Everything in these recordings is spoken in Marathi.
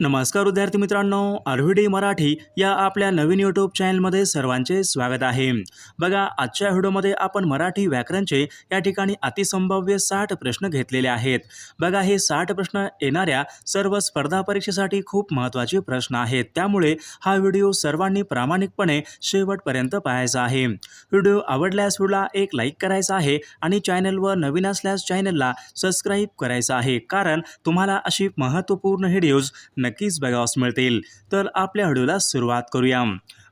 नमस्कार विद्यार्थी मित्रांनो आरव्हीडी मराठी या आपल्या नवीन यूट्यूब चॅनलमध्ये सर्वांचे स्वागत आहे. बघा आजच्या व्हिडिओमध्ये आपण मराठी व्याकरणचे या ठिकाणी अतिसंभाव्य साठ प्रश्न घेतलेले आहेत. बघा हे साठ प्रश्न येणाऱ्या सर्व स्पर्धा परीक्षेसाठी खूप महत्त्वाचे प्रश्न आहेत. त्यामुळे हा व्हिडिओ सर्वांनी प्रामाणिकपणे शेवटपर्यंत पाहायचा आहे. व्हिडिओ आवडल्यास व्हिडिओला एक लाईक करायचा आहे आणि चॅनलवर नवीन असल्यास चॅनलला सबस्क्राईब करायचं आहे. कारण तुम्हाला अशी महत्त्वपूर्ण व्हिडिओज नक्कीच बघावास मिळतील. तर आपल्या व्हिडिओला सुरुवात करूया.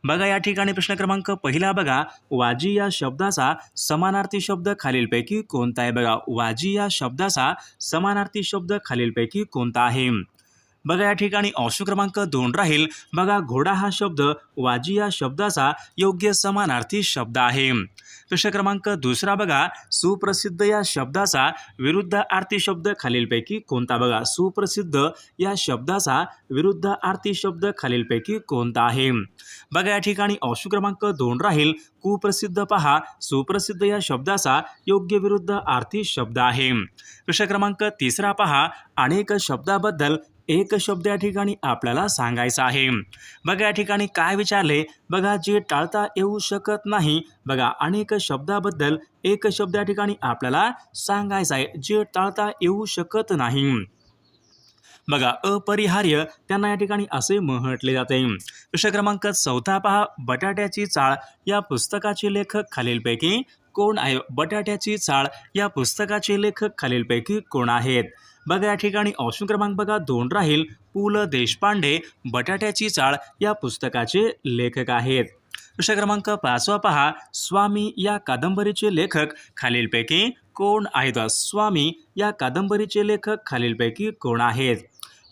बघा या ठिकाणी प्रश्न क्रमांक पहिला बघा. वाजी या शब्दाचा समानार्थी शब्द खालीलपैकी कोणता आहे? बघा वाजी या शब्दाचा समानार्थी शब्द खालीलपैकी कोणता आहे? बघा या ठिकाणी ऑप्शन क्रमांक दोन राहील. बघा घोडा हा शब्द वाजी या शब्दाचा योग्य समानार्थी शब्द आहे. प्रश्न क्रमांक दुसरा बघा सुप्रसिद्ध या शब्दाचा विरुद्ध आरती शब्द खालीलपैकी कोणता? बघा सुप्रसिद्ध या शब्दाचा विरुद्ध आरती शब्द खालीलपैकी कोणता आहे? बघा या ठिकाणी ऑप्शन क्रमांक दोन राहील. कुप्रसिद्ध पहा सुप्रसिद्ध या शब्दाचा योग्य विरुद्ध आर्थिक शब्द आहे. प्रश्न क्रमांक तिसरा पहा अनेक शब्दाबद्दल एक शब्द या ठिकाणी आपल्याला सांगायचा आहे. बघा या ठिकाणी काय विचारले? बघा जे टाळता येऊ शकत नाही बघा अनेक शब्दाबद्दल एक शब्द या ठिकाणी आपल्याला सांगायचा आहे. जे टाळता येऊ शकत नाही. बघा अपरिहार्य त्यांना या ठिकाणी असे म्हटले जाते. प्रश्न क्रमांक चौथा पहा. बटाट्याची चाळ या पुस्तकाचे लेखक खालीलपैकी कोण आहे बटाट्याची चाळ या पुस्तकाचे लेखक खालीलपैकी कोण आहेत? बघा या ठिकाणी ऑप्शन क्रमांक बघा दोन राहील. पु ल देशपांडे बटाट्याची चाळ या पुस्तकाचे लेखक आहेत. प्रश्न क्रमांक पाचवा पहा. स्वामी या कादंबरीचे लेखक खालीलपैकी कोण आहेत? स्वामी या कादंबरीचे लेखक खालीलपैकी कोण आहेत?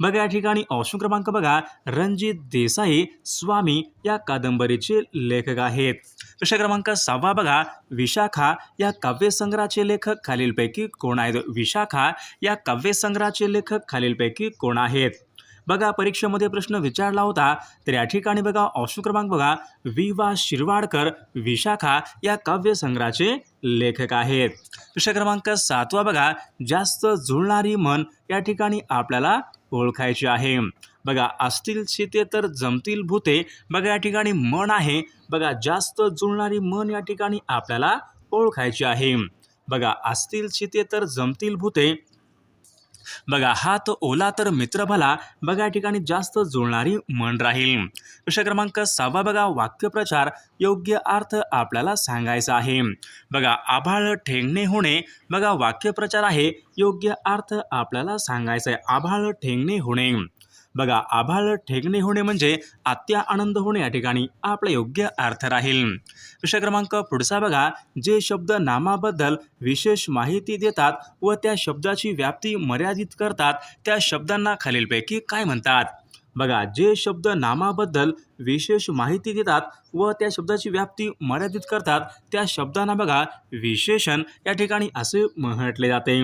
मग या ठिकाणी ऑप्शन क्रमांक बघा. रणजित देसाई स्वामी या कादंबरीचे लेखक आहेत. प्रश्न क्रमांक सहावा बघा. विशाखा या काव्यसंग्रहाचे लेखक खालीलपैकी कोण आहेत? विशाखा या काव्यसंग्रहाचे लेखक खालीलपैकी कोण आहेत? बघा परीक्षेमध्ये प्रश्न विचारला होता तर या ठिकाणी बघा ऑप्शन क्रमांक बघा वि वा शिरवाडकर विशाखा या काव्यसंग्रहाचे लेखक आहेत. प्रश्न क्रमांक सातवा बघा जास्त जुळणारी मन या ठिकाणी आपल्याला ओळखायची आहे. बघा असतील शिते तर जमतील भूते बघा या ठिकाणी मन आहे. बघा जास्त जुळणारी मन या ठिकाणी आपल्याला ओळखायची आहे. बघा असतील शिते तर जमतील भूते बघा हा तो ओला तर मित्र भला बघा या ठिकाणी जास्त जुळणारी म्हण राहील. प्रश्न क्रमांक सहावा बघा वाक्यप्रचार योग्य अर्थ आपल्याला सांगायचा आहे. बघा आभाळ ठेंगणे होणे बघा वाक्यप्रचार आहे योग्य अर्थ आपल्याला सांगायचा आहे. आभाळ ठेंगणे होणे. बघा आभाळ ठेगणे होणे म्हणजे आत्या आनंद होणे या ठिकाणी आपला योग्य अर्थ राहील. प्रश्न क्रमांक पुढचा बघा जे शब्द नामाबद्दल विशेष माहिती देतात व त्या शब्दाची व्याप्ती मर्यादित करतात त्या शब्दांना खालीलपैकी काय म्हणतात? बघा जे शब्द नामाबद्दल विशेष माहिती देतात व त्या शब्दाची व्याप्ती मर्यादित करतात त्या शब्दांना बघा विशेषण या ठिकाणी असे म्हटले जाते.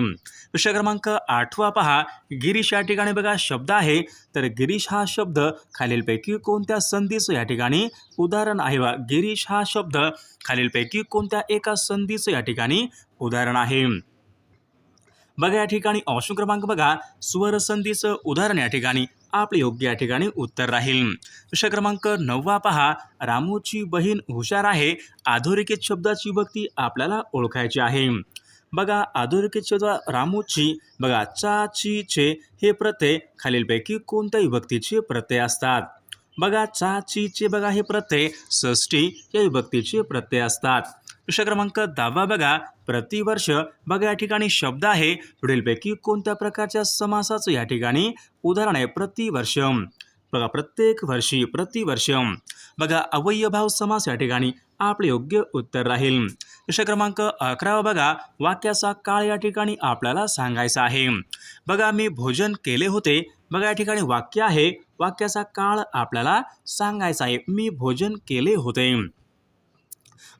प्रश्न क्रमांक आठवा पहा. गिरीश या ठिकाणी बघा शब्द आहे. तर गिरीश हा शब्द खालीलपैकी कोणत्या संधीचं या ठिकाणी उदाहरण आहे? वा गिरीश हा शब्द खालीलपैकी कोणत्या एका संधीचं या ठिकाणी उदाहरण आहे. बघा या ठिकाणी ऑप्शन क्रमांक बघा. स्वरसंधीचं उदाहरण या ठिकाणी. आपले योग्य या ठिकाणी उत्तर राहील. प्रश्न क्रमांक नववा पहा. रामूची बहीण हुशार आहे. आधोरेखित शब्दाची भक्ती आपल्याला ओळखायची आहे. बघा अधोरेखित शब्द रामूची बघा चा ची चे हे प्रत्यय खालीलपैकी कोणत्या विभक्तीचे प्रत्यय असतात. बघा चा ची चे बघा हे प्रत्यय षष्टी या विभक्तीचे प्रत्यय असतात. प्रश्न क्रमांक दहावा बघा. प्रतिवर्ष बघा या ठिकाणी शब्द आहे. पुढीलपैकी कोणत्या प्रकारच्या समासाचं या ठिकाणी उदाहरण आहे? प्रतिवर्ष बघा प्रत्येक वर्षी प्रतिवर्ष बघा अवयभाव समास या ठिकाणी आपले योग्य उत्तर राहील. प्रश्न क्रमांक अकरावा बघा. वाक्याचा काळ या ठिकाणी आपल्याला सांगायचा आहे. बघा मी भोजन केले होते. बघा या ठिकाणी वाक्य आहे. वाक्याचा काळ आपल्याला सांगायचा आहे. मी भोजन केले होते.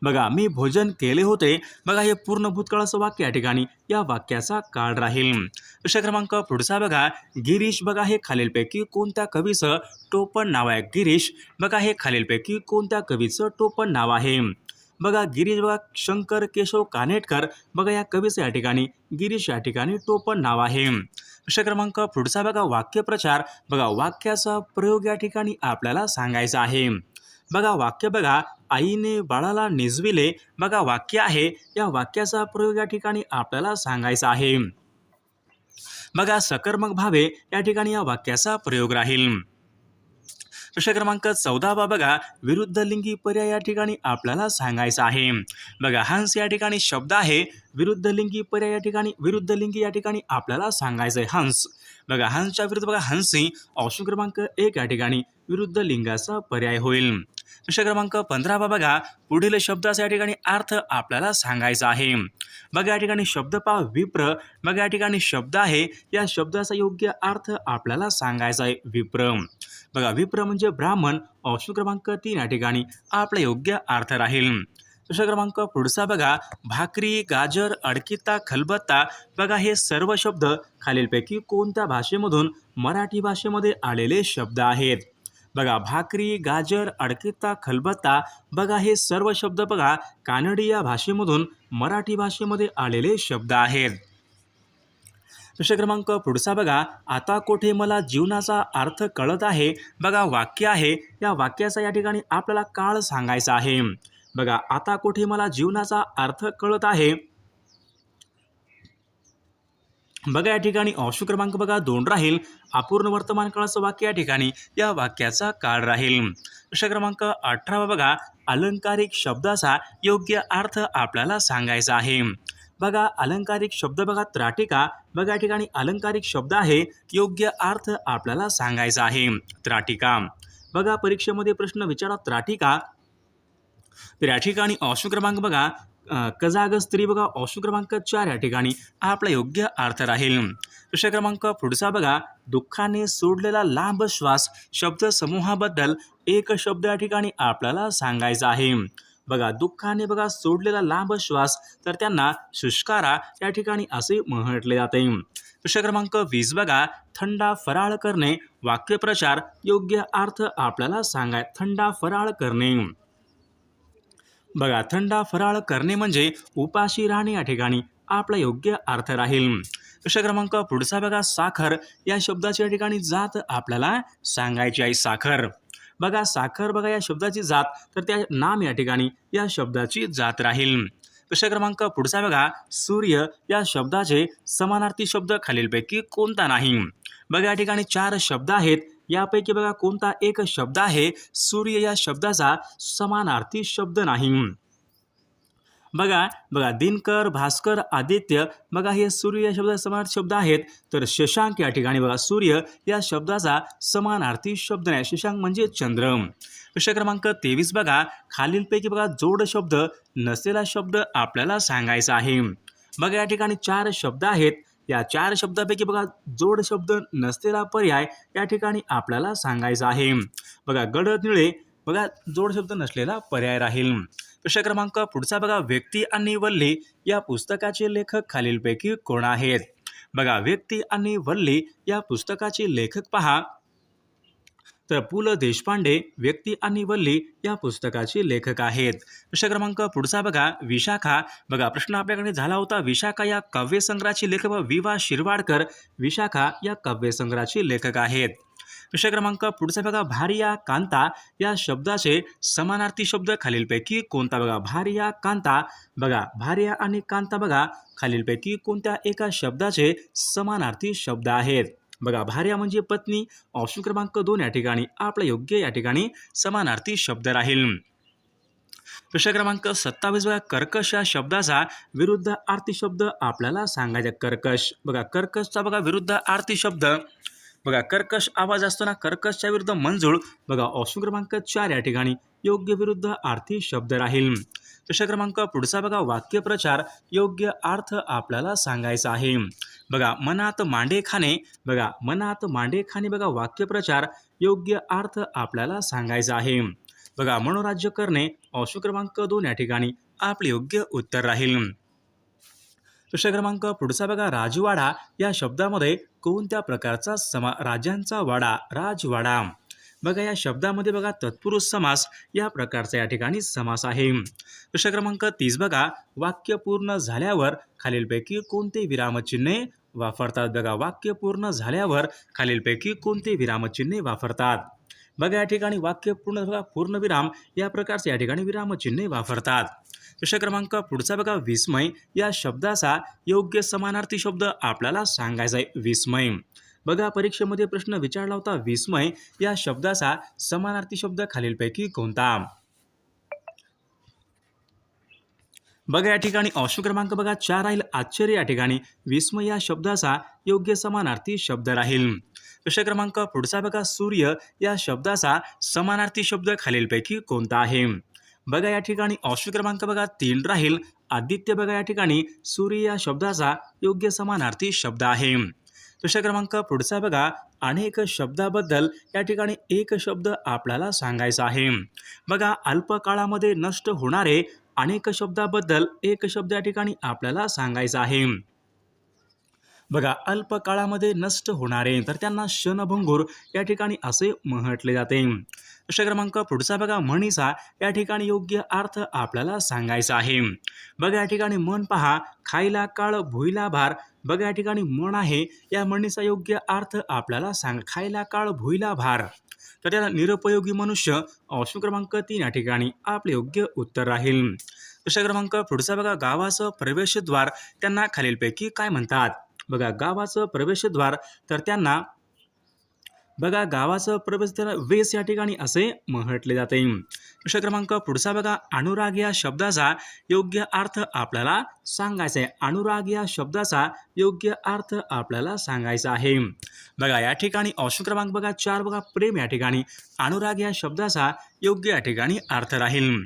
बघा मी भोजन केले होते. बघा हे पूर्ण भूतकाळाचं वाक्य या ठिकाणी या वाक्याचा काळ राहील. प्रश्न क्रमांक पुढचा बघा. गिरीश बघा हे खालीलपैकी कोणत्या कवीचं टोपण नाव आहे? गिरीश बघा हे खालीलपैकी कोणत्या कवीचं टोपण नाव आहे? बघा गिरीश बघा शंकर केशव कानेटकर बघा या कवीचं या ठिकाणी गिरीश या ठिकाणी टोपण नाव आहे. प्रश्न क्रमांक पुढचा बघा वाक्यप्रचार. बघा वाक्याचा प्रयोग या ठिकाणी आपल्याला सांगायचा आहे. बघा वाक्य बघा आईने बाळाला निजविले बघा वाक्य आहे या वाक्याचा प्रयोग या ठिकाणी आपल्याला सांगायचा आहे. बघा सकर्मक भावे या ठिकाणी या वाक्याचा प्रयोग राहील. प्रश्न क्रमांक चौदावा बघा विरुद्ध लिंगी पर्याय या ठिकाणी आपल्याला सांगायचा आहे. बघा हंस या ठिकाणी शब्द आहे विरुद्ध लिंगी पर्याय या ठिकाणी विरुद्ध लिंगी या ठिकाणी आपल्याला सांगायचं आहे हंस बघा हंसच्या विरुद्ध बघा हंसी ऑप्शन क्रमांक एक या ठिकाणी विरुद्ध लिंगाचा पर्याय होईल. प्रश्न क्रमांक पंधरावा बघा पुढील शब्दाचा या ठिकाणी अर्थ आपल्याला सांगायचा आहे. बघा या ठिकाणी शब्द पहा विप्र बघा या ठिकाणी शब्द आहे या शब्दाचा योग्य अर्थ आपल्याला सांगायचा आहे विप्र. बघा विप्र म्हणजे ब्राह्मण ऑप्शन क्रमांक तीन या ठिकाणी आपला योग्य अर्थ राहील. प्रश्न क्रमांक पुढचा बघा. भाकरी गाजर अडकिता खलबत्ता. बघा हे सर्व शब्द खालीलपैकी कोणत्या भाषेमधून मराठी भाषेमध्ये आलेले शब्द आहेत? बघा भाकरी गाजर अडकिता खलबत्ता. बघा हे सर्व शब्द बघा कानडी या भाषेमधून मराठी भाषेमध्ये आलेले शब्द आहेत. प्रश्न क्रमांक पुढचा बघा. आता कोठे मला जीवनाचा अर्थ कळत आहे? बघा वाक्य आहे. या वाक्याचा या ठिकाणी आपल्याला काळ सांगायचा आहे. बघा आता कुठे मला जीवनाचा अर्थ कळत आहे? बघा या ठिकाणी ऑप्शन क्रमांक बघा दोन राहील. अपूर्ण वर्तमान काळाचं वाक्य या ठिकाणी या वाक्याचा काळ राहील. प्रश्न क्रमांक अठरावा बघा अलंकारिक शब्दाचा योग्य अर्थ आपल्याला सांगायचा आहे. बघा अलंकारिक शब्द बघा त्राटिका. बघा या ठिकाणी अलंकारिक शब्द आहे योग्य अर्थ आपल्याला सांगायचा आहे. त्राटिका. बघा परीक्षेमध्ये प्रश्न विचारा त्राटिका. तर या ठिकाणी ऑप्शन क्रमांक बघा कजाग स्त्री बघा ऑप्शन क्रमांक चार या ठिकाणी आपला योग्य अर्थ राहील. प्रश्न क्रमांक पुढचा बघा दुःखाने सोडलेला लांब श्वास शब्द समूहाबद्दल एक शब्द या ठिकाणी आपल्याला सांगायचा आहे. बघा दुःखाने बघा सोडलेला लांब श्वास तर त्यांना शुष्कारा या ठिकाणी असे म्हटले जाते. प्रश्न क्रमांक वीस बघा थंडा फराळ करणे वाक्यप्रचार योग्य अर्थ आपल्याला सांगाय थंडा फराळ करणे. बघा थंडा फराळ करणे म्हणजे उपाशी राहणे या ठिकाणी आपला योग्य अर्थ राहील. प्रश्न क्रमांक पुढचा बघा साखर. या शब्दाची या ठिकाणी जात आपल्याला सांगायची आहे साखर. बघा साखर बघा या शब्दाची जात तर त्या नाम या ठिकाणी या शब्दाची जात राहील. प्रश्न क्रमांक पुढचा बघा सूर्य. या शब्दाचे समानार्थी शब्द खालीलपैकी कोणता नाही? बघा या ठिकाणी चार शब्द आहेत. यापैकी बघा कोणता एक शब्द आहे? सूर्य या शब्दाचा समानार्थी शब्द नाही. बघा बघा दिनकर भास्कर आदित्य बघा हे सूर्य या शब्दाचे समानार्थी शब्द आहेत. तर शशांक या ठिकाणी बघा सूर्य या शब्दाचा समानार्थी शब्द नाही. शशांक म्हणजे चंद्र. प्रश्न क्रमांक तेवीस बघा. खालीलपैकी बघा जोड शब्द नसलेला शब्द आपल्याला सांगायचा आहे. बघा या ठिकाणी चार शब्द आहेत. या चार शब्दापैकी बघा जोड शब्द नसलेला पर्याय या ठिकाणी आपल्याला सांगायचा आहे. बघा गडद निळे बघा जोड शब्द नसलेला पर्याय राहील. प्रश्न क्रमांक पुढचा बघा व्यक्ती आणि वल्ली या पुस्तकाचे लेखक खालीलपैकी कोण आहेत? बघा व्यक्ती आणि वल्ली या पुस्तकाचे लेखक पहा. तर पु ल देशपांडे व्यक्ती आणि वल्ली या पुस्तकाचे लेखक आहेत. प्रश्न क्रमांक पुढचा बघा विशाखा. बघा प्रश्न आपल्याकडे झाला होता विशाखा या काव्यसंग्रहाचे लेखक वि वा शिरवाडकर. विशाखा या काव्यसंग्रहाचे लेखक आहेत. प्रश्न क्रमांक पुढचा बघा भारिया कांता. या शब्दाचे समानार्थी शब्द खालीलपैकी कोणता बघा? भारिया कांता. बघा भारिया आणि कांता बघा खालीलपैकी कोणत्या एका शब्दाचे समानार्थी शब्द आहेत? बघा भार्या म्हणजे पत्नी. ऑप्शन क्रमांक दोन या ठिकाणी आपला योग्य या ठिकाणी समानार्थी शब्द राहील. प्रश्न क्रमांक सत्तावीस बघा कर्कश या शब्दाचा विरुद्ध आरती शब्द आपल्याला सांगायचा कर्कश. बघा कर्कशचा बघा विरुद्ध आरती शब्द. बघा कर्कश आवाज असतो ना कर्कशच्या विरुद्ध मंजूळ. बघा ऑप्शन क्रमांक चार या ठिकाणी योग्य विरुद्ध आरती शब्द राहील. प्रश्न क्रमांक पुढचा बघा वाक्यप्रचार योग्य अर्थ आपल्याला सांगायचा आहे. बघा मनात मांडे खाणे बघा मनात मांडे खाणे बघा वाक्यप्रचार योग्य अर्थ आपल्याला सांगायचा आहे. बघा मनोराज्य करणे ऑप्शन क्रमांक दोन या ठिकाणी आपले योग्य उत्तर राहील. प्रश्न क्रमांक पुढचा बघा राजवाडा या शब्दामध्ये कोणत्या प्रकारचा समा राजांचा वाडा? राजवाडा. बघा या शब्दामध्ये बघा तत्पुरुष समास या प्रकारचा या ठिकाणी समास आहे. प्रश्न क्रमांक तीस बघा वाक्य पूर्ण झाल्यावर खालीलपैकी कोणते विरामचिन्हे वापरतात? बघा वाक्य पूर्ण झाल्यावर खालीलपैकी कोणते विरामचिन्हे वापरतात? बघा या ठिकाणी वाक्य पूर्ण बघा पूर्णविराम या प्रकारचे या ठिकाणी विरामचिन्हे वापरतात. प्रश्न क्रमांक पुढचा बघा विस्मय. या शब्दाचा योग्य समानार्थी शब्द आपल्याला सांगायचा आहे विस्मय. बघा परीक्षेमध्ये प्रश्न विचारला होता विस्मय. या शब्दाचा समानार्थी शब्द खालीलपैकी कोणता? बघा या ठिकाणी ऑप्शन क्रमांक बघा चार राहील. आश्चर्य या ठिकाणी. विस्मय या शब्दाचा योग्य समानार्थी शब्द राहील. प्रश्न क्रमांक पुढचा बघा सूर्य या शब्दाचा समानार्थी शब्द खालीलपैकी कोणता आहे? बघा या ठिकाणी ऑप्शन क्रमांक बघा तीन राहील. आदित्य बघा या ठिकाणी सूर्य या शब्दाचा योग्य समानार्थी शब्द आहे. प्रश्न क्रमांक पुढचा बघा. अनेक शब्दाबद्दल या ठिकाणी एक शब्द आपल्याला सांगायचा आहे. बघा अल्प काळामध्ये नष्ट होणारे अनेक शब्दाबद्दल एक शब्द या ठिकाणी आपल्याला सांगायचा आहे. बघा अल्प काळामध्ये नष्ट होणारे तर त्यांना क्षणभंगूर या ठिकाणी असे म्हटले जाते. प्रश्न क्रमांक पुढचा बघा म्हणीचा या ठिकाणी योग्य अर्थ आपल्याला सांगायचा आहे. बघा या ठिकाणी मन पहा. खायला काळ भुईला भार बघा या ठिकाणी मन आहे या म्हणणीचा योग्य अर्थ आपल्याला सांग खायला काळ भुईला भार. तर त्याला निरुपयोगी मनुष्य ऑप्शन क्रमांक तीन या ठिकाणी आपले योग्य उत्तर राहील. प्रश्न क्रमांक पुढचा बघा गावाचं प्रवेशद्वार. त्यांना खालीलपैकी काय म्हणतात? बघा गावाचं प्रवेशद्वार तर त्यांना बघा गावाचं प्रवेशद्वार वेस या ठिकाणी असे म्हटले जाते. प्रश्न क्रमांक पुढचा बघा. अनुराग या शब्दाचा योग्य अर्थ आपल्याला सांगायचा आहे. अनुराग या शब्दाचा योग्य अर्थ आपल्याला सांगायचा आहे. बघा या ठिकाणी ऑप्शन क्रमांक बघा. चार बघा. प्रेम या ठिकाणी. अनुराग या शब्दाचा योग्य या ठिकाणी अर्थ राहील.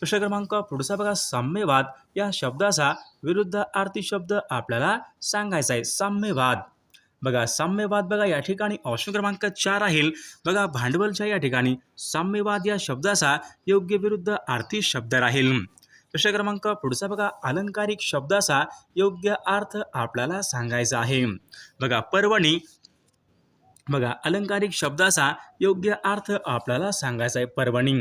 प्रश्न क्रमांक पुढचा बघा. साम्यवाद या शब्दाचा विरुद्ध आर्थी शब्द आपल्याला सांगायचा आहे. साम्यवाद. बघा साम्यवाद बघा या ठिकाणी ऑप्शन क्रमांक चार राहील बघा भांडवलच्या या ठिकाणी साम्यवाद या शब्दाचा योग्य विरुद्ध आर्थिक शब्द राहील. प्रश्न क्रमांक पुढचा बघा अलंकारिक शब्दाचा योग्य अर्थ आपल्याला सांगायचा आहे. बघा पर्वणी बघा अलंकारिक शब्दाचा योग्य अर्थ आपल्याला सांगायचा आहे पर्वणी.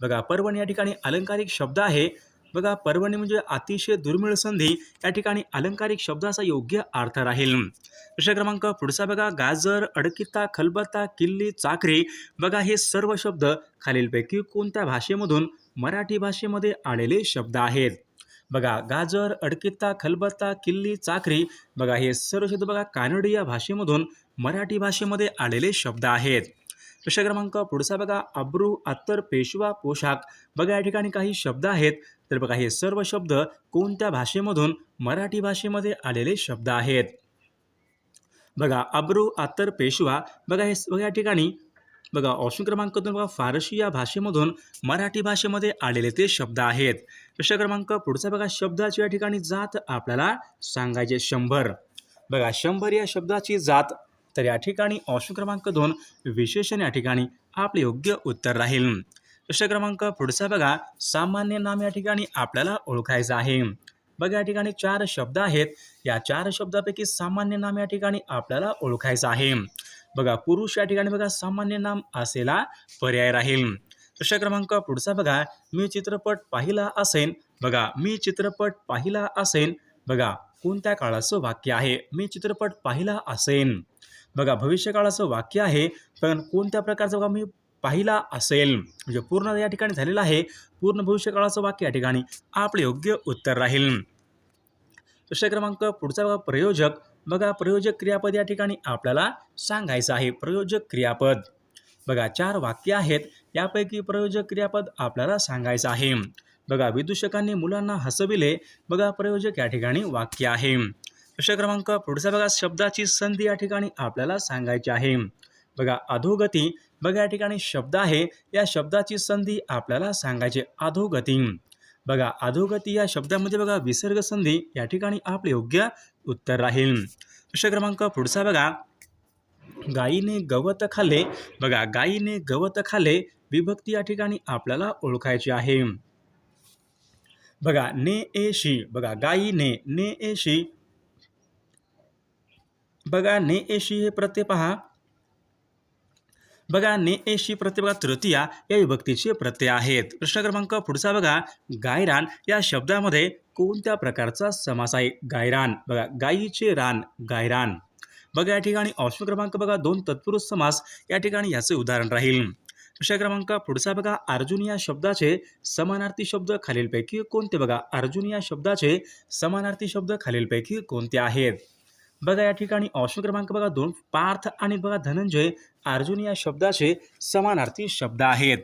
बघा पर्वणी या ठिकाणी अलंकारिक शब्द आहे बघा पर्वणी म्हणजे अतिशय दुर्मिळ संधी या ठिकाणी अलंकारिक शब्दाचा योग्य अर्थ राहील. प्रश्न क्रमांक पुढचा बघा गाजर अडकिता खलबत्ता किल्ली चाकरी बघा हे सर्व शब्द खालीलपैकी कोणत्या भाषेमधून मराठी भाषेमध्ये आलेले शब्द आहेत? बघा गाजर अडकिता खलबत्ता किल्ली चाकरी बघा हे सर्व शब्द बघा कानडी या भाषेमधून मराठी भाषेमध्ये आलेले शब्द आहेत. प्रश्न क्रमांक पुढचा बघा अब्रू अत्तर पेशवा पोशाख बघा या ठिकाणी काही शब्द आहेत. तर बघा हे सर्व शब्द कोणत्या भाषेमधून मराठी भाषेमध्ये आलेले शब्द आहेत? बघा अब्रू अत्तर पेशवा बघा हे बघा या ठिकाणी बघा ऑप्शन क्रमांक दोन बघा फारशी या भाषेमधून मराठी भाषेमध्ये आलेले ते शब्द आहेत. प्रश्न क्रमांक पुढचा बघा शब्दाची या ठिकाणी जात आपल्याला सांगायचे शंभर. बघा शंभर या शब्दाची जात तर या ठिकाणी ऑप्शन क्रमांक दोन विशेषण या ठिकाणी आपले योग्य उत्तर राहील. प्रश्न क्रमांक पुढचा बघा. सामान्य नाम या ठिकाणी आपल्याला ओळखायचं आहे. बघा या ठिकाणी चार शब्द आहेत. या चार शब्दापैकी सामान्य नाम या ठिकाणी आपल्याला ओळखायचं आहे. बघा पुरुष या ठिकाणी बघा सामान्य नाम असेला पर्याय राहील. प्रश्न क्रमांक पुढचा बघा. मी चित्रपट पाहिला असेन. बघा मी चित्रपट पाहिला असेन. बघा कोणत्या काळाचं वाक्य आहे? मी चित्रपट पाहिला असेन. बघा भविष्यकाळाचं वाक्य आहे. पण कोणत्या प्रकारचं बघा मी पाहिला असेल. म्हणजे पूर्ण या ठिकाणी झालेलं आहे. पूर्ण भविष्यकाळाचं वाक्य या ठिकाणी आपले योग्य उत्तर राहील. प्रश्न क्रमांक पुढचा बघा प्रयोजक. बघा प्रयोजक क्रियापद या ठिकाणी आपल्याला सांगायचं आहे. प्रयोजक क्रियापद. बघा चार वाक्य आहेत. यापैकी प्रयोजक क्रियापद आपल्याला सांगायचं आहे. बघा विदूषकांनी मुलांना हसविले. बघा प्रयोजक या ठिकाणी वाक्य आहे. प्रश्न क्रमांक पुढचा बघा शब्दाची संधी या ठिकाणी आपल्याला सांगायची आहे. बघा अधोगती. बघा या ठिकाणी शब्द आहे. या शब्दाची संधी आपल्याला सांगायची अधोगती. बघा अधोगती या शब्दामध्ये बघा विसर्ग संधी या ठिकाणी आपले योग्य उत्तर राहील. प्रश्न क्रमांक पुढचा बघा. गायीने गवत खाल्ले. बघा गायीने गवत खाल्ले विभक्ती या ठिकाणी आपल्याला ओळखायची आहे. बघा ने एशी. बघा गायीने ने एशी. बघा ने एशी हे प्रत्यय पहा. बघा ने एशी प्रत्यय बघा तृतीया या विभक्तीचे प्रत्यय आहेत. प्रश्न क्रमांक पुढचा बघा गायरान या शब्दामध्ये कोणत्या प्रकारचा समास आहे? गायरान बघा गायीचे रान गायरान. बघा या ठिकाणी ऑप्शन क्रमांक बघा दोन तत्पुरुष समास या ठिकाणी याचे उदाहरण राहील. प्रश्न क्रमांक पुढचा बघा अर्जुन या शब्दाचे समानार्थी शब्द खालीलपैकी कोणते बघा? अर्जुन या शब्दाचे समानार्थी शब्द खालीलपैकी कोणते आहेत? बघा या ठिकाणी ऑप्शन क्रमांक बघा दोन पार्थ आणि बघा धनंजय. अर्जुन या शब्दाचे समानार्थी शब्द आहेत.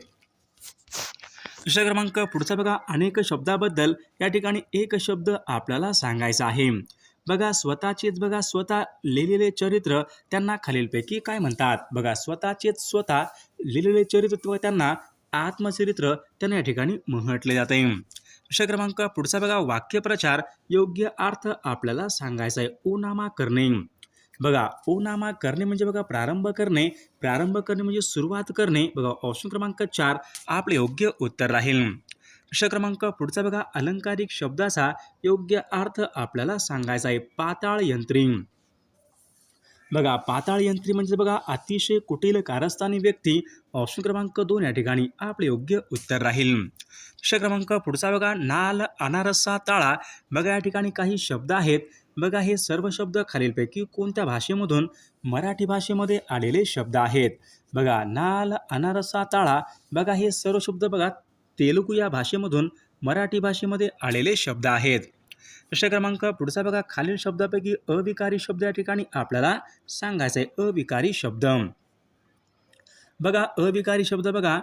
दुसरा क्रमांक पुढचा बघा अनेक शब्दाबद्दल या ठिकाणी एक शब्द आपल्याला सांगायचा आहे. बघा स्वतःचेच बघा स्वतः लिहिलेले चरित्र त्यांना खालीलपैकी काय म्हणतात? बघा स्वतःचेच स्वतः लिहिलेले चरित्र त्यांना आत्मचरित्र त्यांना या ठिकाणी म्हटले जाते. प्रश्न क्रमांक पुढचा बघा. वाक्यप्रचार योग्य अर्थ आपल्याला सांगायचा आहे. ओनामा करणे. बघा ओनामा करणे म्हणजे बघा प्रारंभ करणे. प्रारंभ करणे म्हणजे सुरुवात करणे. बघा ऑप्शन क्रमांक चार आपले योग्य उत्तर राहील. प्रश्न क्रमांक पुढचा बघा. अलंकारिक शब्दाचा योग्य अर्थ आपल्याला सांगायचा आहे. पाताळ यंत्रिंग बघा पाताळ यंत्री म्हणजे बघा अतिशय कुटील कारस्थानी व्यक्ती ऑप्शन क्रमांक दोन या ठिकाणी आपले योग्य उत्तर राहील. प्रश्न क्रमांक पुढचा बघा नाल अनारसा ताळा. बघा या ठिकाणी काही शब्द आहेत. बघा हे सर्व शब्द खालीलपैकी कोणत्या भाषेमधून मराठी भाषेमध्ये आलेले शब्द आहेत? बघा नाल अनारसा ताळा. बघा हे सर्व शब्द बघा तेलुगू या भाषेमधून मराठी भाषेमध्ये आलेले शब्द आहेत. प्रश्न क्रमांक पुढचा बघा. खालील शब्दापैकी अविकारी शब्द या ठिकाणी आपल्याला सांगायचा आहे अविकारी शब्द. बघा अविकारी शब्द बघा.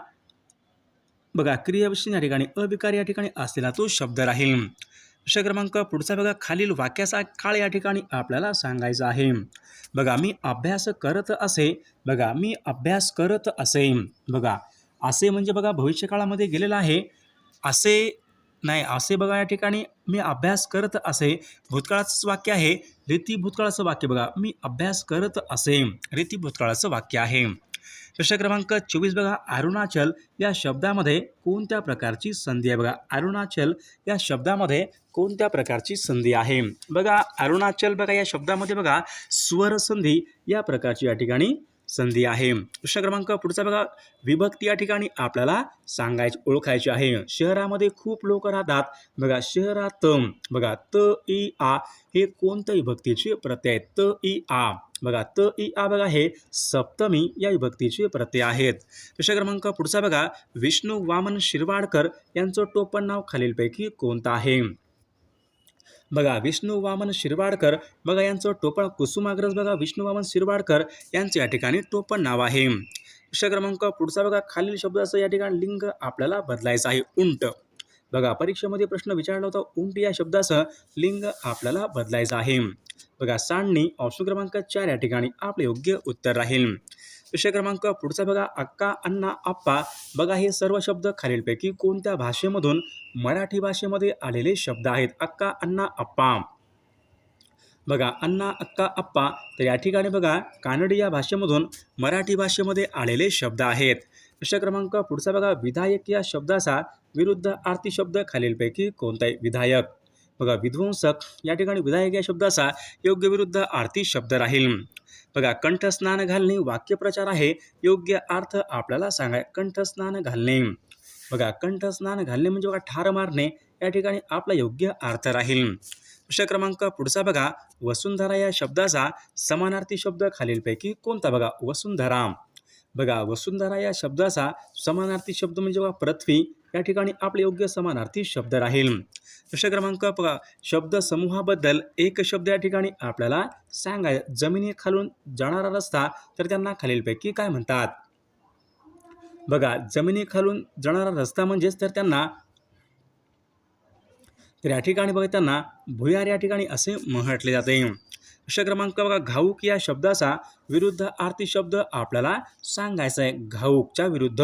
बघा क्रियाविषयी या ठिकाणी अविकारी या ठिकाणी असलेला तो शब्द राहील. प्रश्न क्रमांक पुढचा बघा. खालील वाक्याचा काळ या ठिकाणी आपल्याला सांगायचा आहे. बघा मी अभ्यास करत असे बघा मी अभ्यास करत असे. बघा असे म्हणजे बघा भविष्यकाळामध्ये गेलेलं आहे. असे नाही असे बघा या ठिकाणी मी अभ्यास करत असे भूतकाळाचंच वाक्य आहे रीती भूतकाळाचं वाक्य बघा मी अभ्यास करत असे रीती भूतकाळाचं वाक्य आहे. प्रश्न क्रमांक चोवीस बघा अरुणाचल या शब्दामध्ये कोणत्या प्रकारची संधी आहे बघा? अरुणाचल या शब्दामध्ये कोणत्या प्रकारची संधी आहे? बघा अरुणाचल बघा या शब्दामध्ये बघा स्वर संधी या प्रकारची या ठिकाणी संधी आहे. प्रश्न क्रमांक पुढचा बघा. विभक्ती या ठिकाणी आपल्याला सांगायची ओळखायची आहे. शहरामध्ये खूप लोक राहतात. बघा शहरात बघा त इ आ हे कोणत्या विभक्तीचे प्रत्यय आहेत. त इ आ बघा त इ आ बघा हे सप्तमी या विभक्तीचे प्रत्यय आहेत. प्रश्न क्रमांक पुढचा बघा. विष्णू वामन शिरवाडकर यांचं टोपण नाव खालीलपैकी कोणतं आहे? बघा विष्णू वामन शिरवाडकर बघा यांचं टोपण कुसुमाग्रज बघा विष्णू वामन शिरवाडकर यांचं या ठिकाणी टोपण नाव आहे. प्रश्न क्रमांक पुढचा बघा खालील शब्दाचं या ठिकाणी लिंग आपल्याला बदलायचं आहे. उंट. बघा परीक्षेमध्ये प्रश्न विचारला होता उंट या शब्दाचं लिंग आपल्याला बदलायचं आहे. बघा सांडणी ऑप्शन क्रमांक चार या ठिकाणी आपले योग्य उत्तर राहील. विषय क्रमांक पुढचा बघा. अक्का अण्णा आप्पा. बघा हे सर्व शब्द खालीलपैकी कोणत्या भाषेमधून मराठी भाषेमध्ये आलेले शब्द आहेत? अक्का अण्णा आप्पा. बघा अण्णा अक्का आप्पा. तर या ठिकाणी बघा कानडी या भाषेमधून मराठी भाषेमध्ये आलेले शब्द आहेत. प्रश्न क्रमांक पुढचा बघा. विधायक या शब्दाचा विरुद्ध आरती शब्द खालीलपैकी कोणताही विधायक? बघा विध्वंसक. या ठिकाणी विधायक या शब्दाचा योग्य विरुद्ध आरती शब्द राहील. बघा कंठस्नान घालणे वाक्यप्रचार आहे योग्य अर्थ आपल्याला सांगाय कंठस्नान घालणे. बघा कंठस्नान घालणे म्हणजे बघा ठार मारणे या ठिकाणी आपला योग्य अर्थ राहील. प्रश्न क्रमांक पुढचा बघा वसुंधरा या शब्दाचा समानार्थी शब्द खालीलपैकी कोणता बघा वसुंधरा. बघा वसुंधरा या शब्दाचा समानार्थी शब्द म्हणजे बघा पृथ्वी या ठिकाणी आपले योग्य समानार्थी शब्द राहील. प्रश्न क्रमांक बघा शब्द समूहाबद्दल एक शब्द या ठिकाणी आपल्याला सांगाय जमिनीखालून जाणारा रस्ता तर त्यांना खालीलपैकी काय म्हणतात? बघा जमिनीखालून जाणारा रस्ता म्हणजेच तर त्यांना तर या ठिकाणी बघा त्यांना भुयार या ठिकाणी असे म्हटले जाते. प्रश्न क्रमांक बघा घाऊक या शब्दाचा विरुद्ध आरती शब्द आपल्याला सांगायचा आहे. घाऊकच्या विरुद्ध.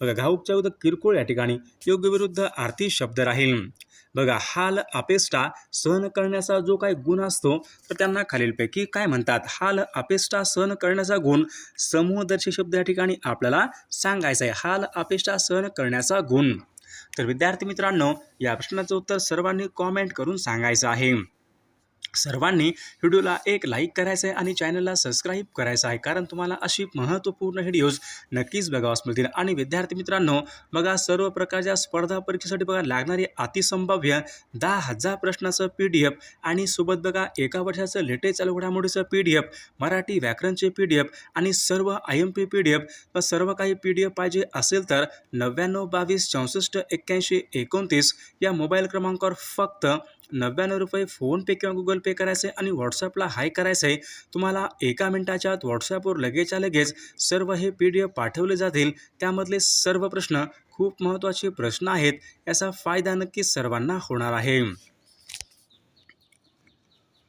बघा घाऊकच्या विरुद्ध किरकोळ या ठिकाणी योग्य विरुद्ध आर्थिक शब्द राहील. बघा हाल अपेष्टा सहन करण्याचा जो काही गुण असतो तर त्यांना खालीलपैकी काय म्हणतात? हाल अपेष्टा सहन करण्याचा गुण समूहदर्शी शब्द या ठिकाणी आपल्याला सांगायचा आहे. हाल अपेष्टा सहन करण्याचा गुण. तर विद्यार्थी मित्रांनो या प्रश्नाचं उत्तर सर्वांनी कॉमेंट करून सांगायचं आहे. सर्वांनी व्हिडिओला एक लाईक करायचं आहे आणि चॅनलला सबस्क्राईब करायचं आहे. कारण तुम्हाला अशी महत्त्वपूर्ण व्हिडिओज नक्कीच बघावास मिळतील. आणि विद्यार्थी मित्रांनो बघा सर्व प्रकारच्या स्पर्धा परीक्षेसाठी बघा लागणारी अतिसंभाव्य दहा हजार प्रश्नाचं पी डी एफ आणि सोबत बघा एका वर्षाचं लेटेस्ट चालू घडामोडीचं पी डी एफ मराठी व्याकरणचे पी डी एफ आणि सर्व I M P P D F. सर्व काही पी डी एफ पाहिजे असेल तर नव्याण्णव बावीस चौसष्ट एक्क्याऐंशी एकोणतीस या मोबाईल क्रमांकावर फक्त नव्याण्णव रुपये फोनपे किंवा गुगल पे करायचं आहे आणि व्हॉट्सअपला हाय करायचं आहे तुम्हाला एका मिनिटाच्या आत व्हॉट्सअपवर लगेचच्या लगेच सर्व हे पी डी एफ पाठवले जातील. त्यामधले सर्व प्रश्न खूप महत्त्वाचे प्रश्न आहेत याचा फायदा नक्की सर्वांना होणार आहे.